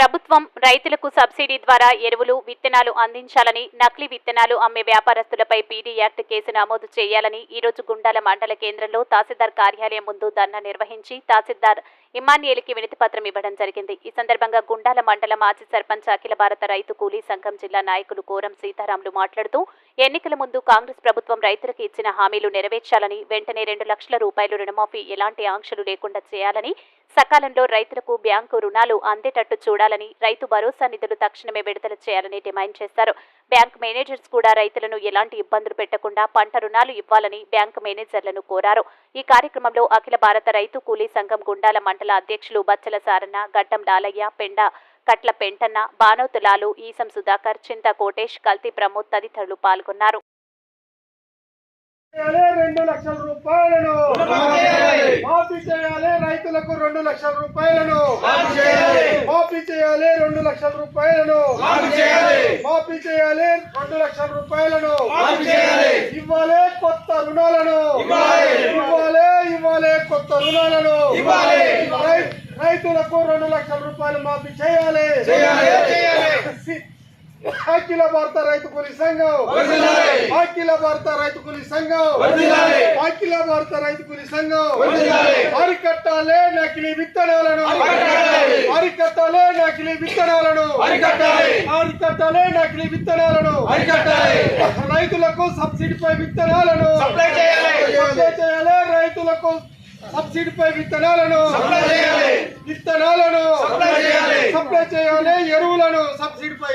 ప్రభుత్వం రైతులకు సబ్సిడీ ద్వారా ఎరువులు విత్తనాలు అందించాలని నకిలీ విత్తనాలు అమ్మే వ్యాపారస్తులపై పీడీ యాక్ట్ కేసు నమోదు చేయాలని ఈరోజు గుండాల మండల కేంద్రంలో తహసీల్దార్ కార్యాలయం ముందు ధర్నా నిర్వహించి తహసీల్దార్ ఇమాన్యుయల్కి వినతి పత్రం ఇవ్వడం జరిగింది. ఈ సందర్భంగా గుండాల మండల మాజీ సర్పంచ్ అఖిల భారత రైతు కూలీ సంఘం జిల్లా నాయకులు కోరం సీతారాములు మాట్లాడుతూ ఎన్నికల ముందు కాంగ్రెస్ ప్రభుత్వం రైతులకు ఇచ్చిన హామీలు నెరవేర్చాలని వెంటనే రెండు లక్షల రూపాయలు రుణమాఫీ ఎలాంటి ఆంక్షలు లేకుండా చేయాలని సకాలంలో రైతులకు బ్యాంకు రుణాలు అందేటట్టు చూడాలని రైతు భరోసా నిధులు తక్షణమే విడుదల చేయాలని డిమాండ్ చేశారు. బ్యాంక్ మేనేజర్స్ కూడా రైతులను ఎలాంటి ఇబ్బందులు పెట్టకుండా పంట రుణాలు ఇవ్వాలని బ్యాంక్ మేనేజర్లను కోరారు. ఈ కార్యక్రమంలో అఖిల భారత రైతు కూలీ సంఘం గుండాల మండల అధ్యక్షులు బచ్చల సారన్న గడ్డం లాలయ్య పెండ కట్ల పెంటన్న బానోతులాలు ఈసం సుధాకర్ చింత కోటేష్ కల్తీ ప్రమోద్ తదితరులు పాల్గొన్నారు. రెండు లక్షల రూపాయలను. మాఫీ చేయాలి. రైతులకు రెండు లక్షల రూపాయలను. మాఫీ చేయాలి. రెండు లక్షల రూపాయలను. మాఫీ చేయాలి. రెండు లక్షల రూపాయలను. ఇవ్వాలి కొత్త రుణాలను. ఇవ్వాలి. ఇవ్వాలి కొత్త రుణాలను. రైతులకు రెండు లక్షల రూపాయలు మాఫీ చేయాలి. అఖిల భారత రైతు కూలీ సంఘం. అఖిల భారత రైతు కూలీ సంఘం. అఖిల భారత రైతు కూలీ సంఘం. అరికట్టాలే నకిలీ విత్తనాలను. అరికట్టాలే. నకిలీ విత్తనాలను. అరికట్టాలే. నకిలీ విత్తనాలను. రైతులకు సబ్సిడీపై విత్తనాలను. సప్లై చేయాలి. రైతులకు సబ్సిడీపై విత్తనాలను. విత్తనాలను. సప్లై చేయాలి. ఎరువులను సబ్సిడీపై